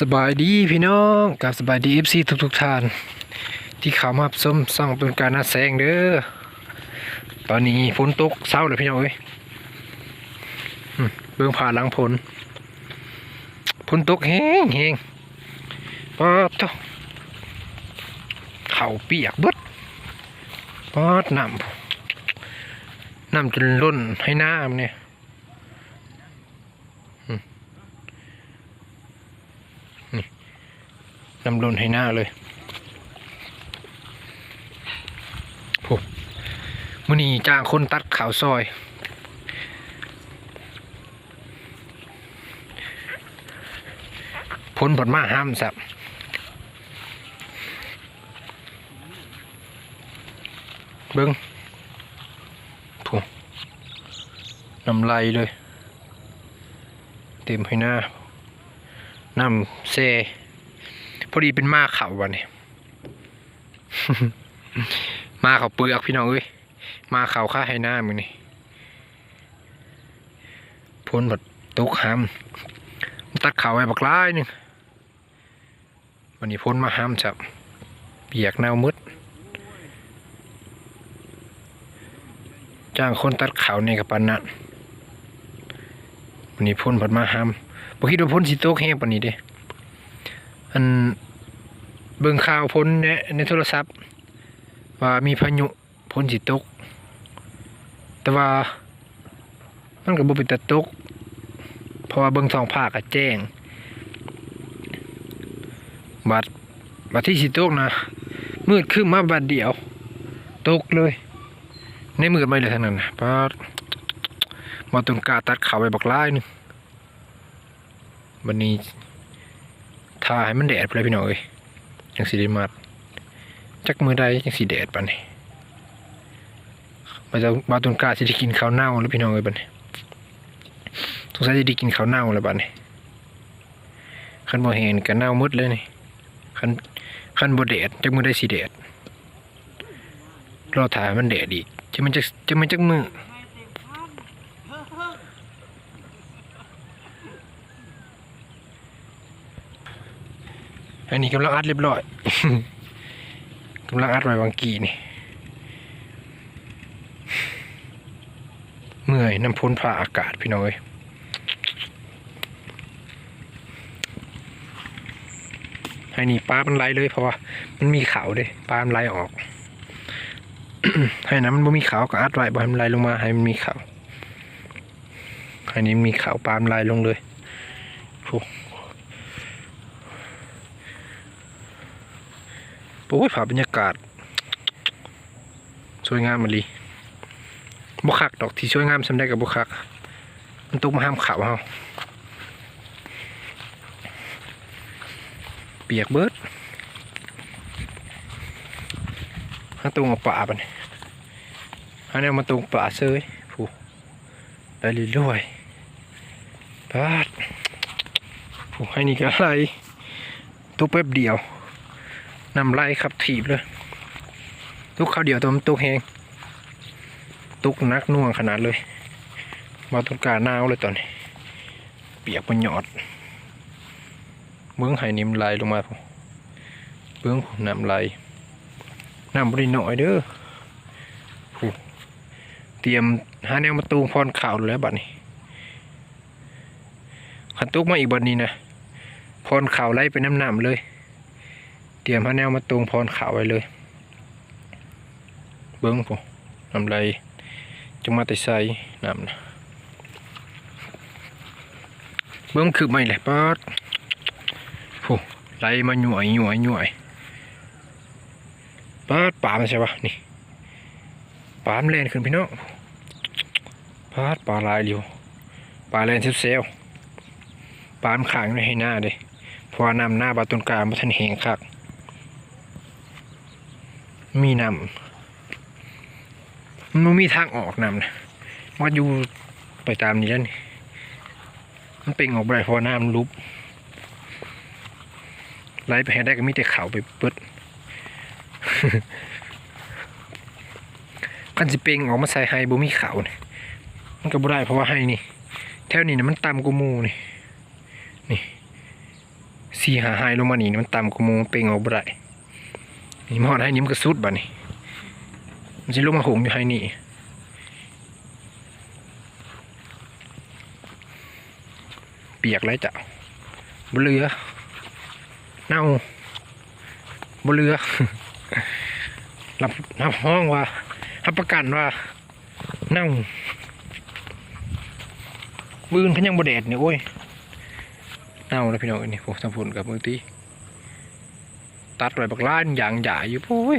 สบายดีพี่น้องกับสบายดีเอฟซีทุกทุกๆท่าน ที่ข้ามารับชมส่องเป็นการนัดแสงเด้อตอนนี้ฝนตกเศร้าเลยพี่น้องเอ้ยเบื้องผ่าหลังฝนฝนตกแห้งแห้งป๊อดเจ้าเข่าเปียกบดป๊อดน้ำน้ำจนล้นให้น้ำเนี่ย นำลนให้หน้าเลยโหมื่อนี้จ้างคนตัดขาวซอยพ้นผลมาห้ามสับเบิ้งโูน้ำไหลเลย เต็มให้หน้าน้ำเซ พอดีเป็นมาเขาวันนี้มาเขาเปลือกพี่น้องเอ้ยมาเขาค่าให้หน้ามึงนี่พ้นแบบตุกหามตัดเขาไว้บักร้ายหนึงวันนี้พ้นมาห้ามจับเปียกเน่ามืดจ้างคนตัดเขาในกับปันนั้นวันนี้พ้นผัดมาห้ามบ่คิดว่าพ้นสิโตกแห้งปานนี้เด้ อันเบิ่งข่าวพ้นในในโทรศัพท์ ว่ามีพายุพ้นสิตก แต่ว่ามันก็บ่เป็นตะตก เพราะว่าเบิ่งท้องฟ้าก็แจ้ง บัดบัดที่สิตกนะมืดขึ้นมาบัดเดียว ตกเลย ในมืดไม่เลยทั้งนั้นนะปาดมาต้นกาตัดขาไปบักลายหนึงวันนี้ ถ้าให้มันแดดไปเลยพี่น้องเอ้ยจังสีได้มาดจักมือใดจังสีแดดปานนี้มาจะมาต้นกาสิได้กินข้าวเน่าแล้วพี่น้องเอ้ยบัดนี้สงสัยจะได้กินข้าวเน่าแล้วบัดนี้คันบ่เห็นก็เน่าหมดเลยนี่คันคันบ่แดดจักมือได้สิแดดรอถ่ายมันแดดอีกจะมันจะจะมันจักมือ อันนี้กำลังอัดเรียบร้อยกำลังอัดไว้วังกีนี่เมื่อยน้ำพ้นผ่าอากาศพี่น้องเอ้ยให้นี่ปลามันไหลเลยเพราะว่ามันมีเขาเด้ปลามันไหลออก ให้น้ำมันบ่มีเขาก็อัดไว้บ่ให้มันไหลลงมา ให้มันมีเขาให้นี้มีเขาปลามันไหลลงเลยโอ้ โอ้ยภาพบรรยากาศ สวยงามมาลีบุคักดอกที่ช่วยงามสำได้กับบุคัก มันตุกมาห้ามขาวเฮาเปียกเบิดห้าตุงเอาป่าปะเนี่ยห้ามาตุงป่าเซยผู้ได้ลีรวยปาดผู้ให้นี่ก็อะไรตุกแป๊บเดียว นำไล่ขับถีบเลย ตุกเขาวเดียวตัวมันตุกแหงตุกนักน่วงขนาดเลย มาต้นกาหนาวเลยตอนนี้ เปียกมันหยอด เบื้องไห้นิ่มไหลลงมาพอเบื้องน้ำไหลน้ำบริหน่อยเด้อผู้เตรียมหาแนวมาตูงพรข่าวแล้วบัดนี้ขันตุกมาอีกบัดนี้นะพรข่าวไล่ไปน้ำหนำเลย เตรียมหาแนวมาตูงพรขาวไว้เลย เบิ้งพอน้ำไหลจะมาแต่ใส่นำนะเบิ่มคือไม่แหละปาดโหไหลมาหน่วยหน่วยหน่วยปาดป่ามันใช่ปะนี่ป่ามแลนขึ้นพี่น้องปาดป่าลายเดียวป่าแลนเซลล์ป่ามันขางไว้ให้หน้าเด้เพราะว่าน้ำหน้าบาต้นกลางมันทันแหงคัก มีน้ำมันบ่มีทางออกนำนะมันอยู่ไปตามนี้แล้วนี่มันเป่งออกไปเพราะน้ำลุบไหลไปให้ได้ก็มีแต่เขาไปเปิดกันสิเป่งออกมาใส่ไฮบ่มีเขาเนี่ยมันก็บ่ได้เพราะว่าไฮนี่ แถวนี้นะมันต่ำกว่ามูนี่นี่สีหาหายลงมานี่มันต่ำกว่ามูเป่งออกบ่ได้ นี่มอดให้นิ้มกระสุดบ่นี่มันสิลงมาหงอยู่ให้นี่เปียกไรจ้ะบเหลือเน่าบเหลือรับรับห้องว่ารับประกันว่าเน่ามือนเขายังบ่แดดเนี่ยโอ้ยเน่าแล้วพี่น้องอันนี่พวกทำผลกับมือตี ตัดไว้บักล้านอย่างใหญ่อยู่โอ้ย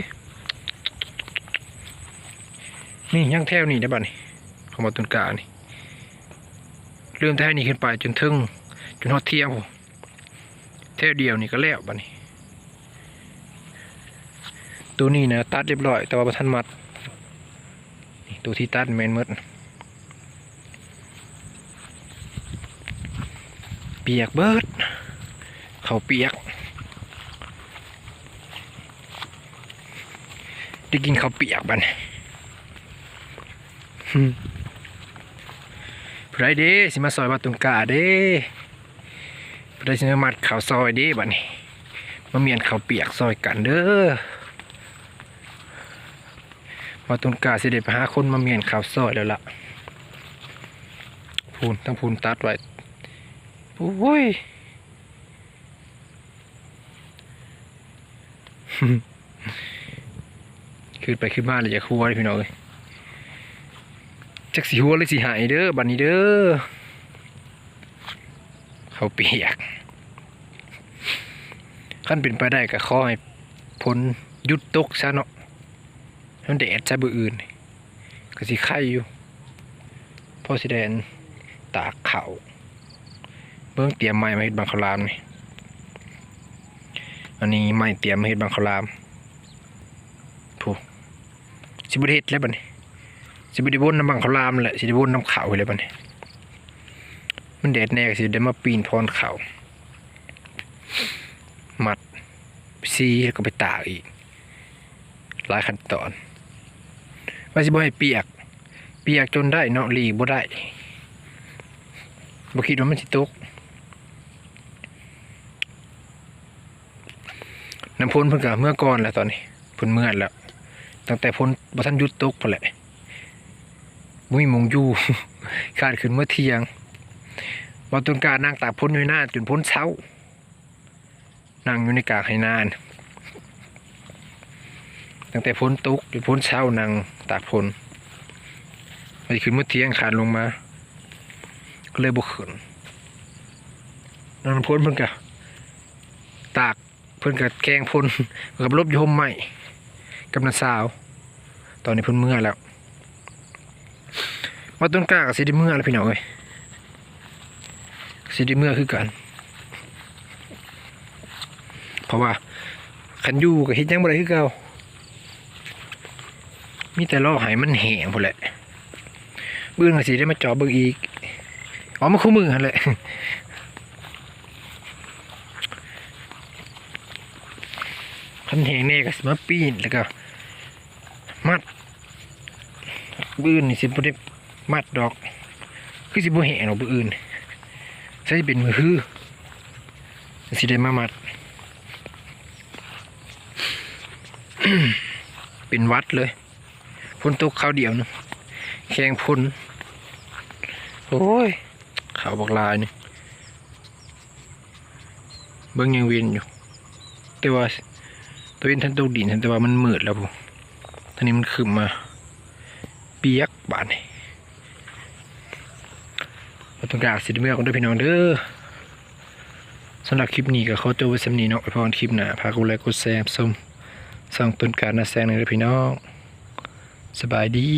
นี่ยังแถวนี่ได้บ่นี่ของมาตุนกานี่เริ่มแถวนี้ขึ้นไปจนถึงจนฮอดเที่ยงผมแถวเดียวนี่ก็แล้วบ่นี่ตัวนี้นะตัดเรียบร้อยแต่ว่าบ่ทันมัดตัวที่ตัดแมนมดเปียกเบิดเขาเปียก ได้กินข้าวเปียกบันหึผู้ใดเด้สิมาซอยบาตุงกาเด้ผู้ใดสิมามัดข้าวซอยเด้บัดนี้มาเมียนข้าวเปียกซอยกันเด้อว่าตุนกาเสด็ไปหาคนมาเมียนข่าวซอยแล้วล่ะพูนทั้งพูนตัดไว้โอ้ย ขึ้นไปขึ้นมาเลยจะคัวเลยพี่น้องเอ้ยจักสีหัวเลยสีหายเด้อบันนี้เด้อเขาเปียกขั้นเป็นไปได้ก็ขอให้พ้นยุดตกซะเนาะมันแดดจะบืออื่นก็สิไข่อยู่พอสิแดนตากเขาเบื้องเตรียมไม้มาเฮ็ดบังคลามนี่อันนี้ไม้เตรียมมาเฮ็ดบังคลาม สิบไดเฮ็ดแล้วบัดนี้สิบไดิวนน้ำบังคลามแหละสิไดิวนน้ำเขาเลยบัดนี้มันแดดแน่สิได้มาปีนพรเขามัดซีแล้วก็ไปตากอีกหลายขั้นตอนว่าสิบ่ให้เปียก เปียกจนได้เนาะลีบ่ได้บ่คิดว่ามันสิตกน้ำพ้นเพิ่นก็เมื่อก่อนแล้วตอนนี้เพิ่นเมื่อแล้ว ตั้งแต่พ้นบ่ทันยุดตกพุ่นแหละบ่มีหมองยู่ขาดขึ้นเมื่อเที่ยงบ่ต้นก้านั่งตากพ้นอยู่หน้าจนพ้นเช้า นั่งอยู่ในกางไหนาน ตั้งแต่พ้นตุกจนพ้นเช้านางตากพ้นไปขึ้นเมื่อเที่ยงขาดลงมา ก็เลยบุกขึ้นนางพ้นเพิ่นกะตากเพิ่นกะแกงพ้นกับลบยมใหม่ กับนาสาว ตอนนี้เพิ่นเมื่อแล้วว่าต้นกล้ากับสิได้เมื่อแล้วพี่น้องเอ้ยสิได้เมื่อคือกัน เพราะว่าขันยู่กับเฮ็ดยังบ่ได้คือเก่ามีแต่ล่อหายมันแห้งพุ่นแหละเบื้องก็สิได้มาจอเบิ่งอีกอ๋อมาคู่มือหันแหละคันแห้งแน่ก็สมาปีนแล้วก็ มัดบื้อนนี่สิบ่ได้มัดดอก คือสิบ่แห้งดอกบื้ออื่นใช่เป็นมือฮือสิได้มามัด เป็นวัดเลยพ้นตกข้าวเดียวนึงแข่งพ้นโอ้ยขาวบอกลายนี่เบิ้งยังเวียนอยู่ แต่ว่าตัวเองทันตกดินแต่ว่ามันมืดแล้วผม ตอนนี้มันขึ้นมา เปียกบานนี่เราต้องการสิทธิ์เมื่อคนด้วยพี่น้องเด้อสำหรับคลิปนี้ก็เขาจบไว้สำนีเนาะไปพอนคลิปหน้าพากูไลกูแซมส้มส่งต้นการนาแซงเลยเด้พี่น้อง สบายดี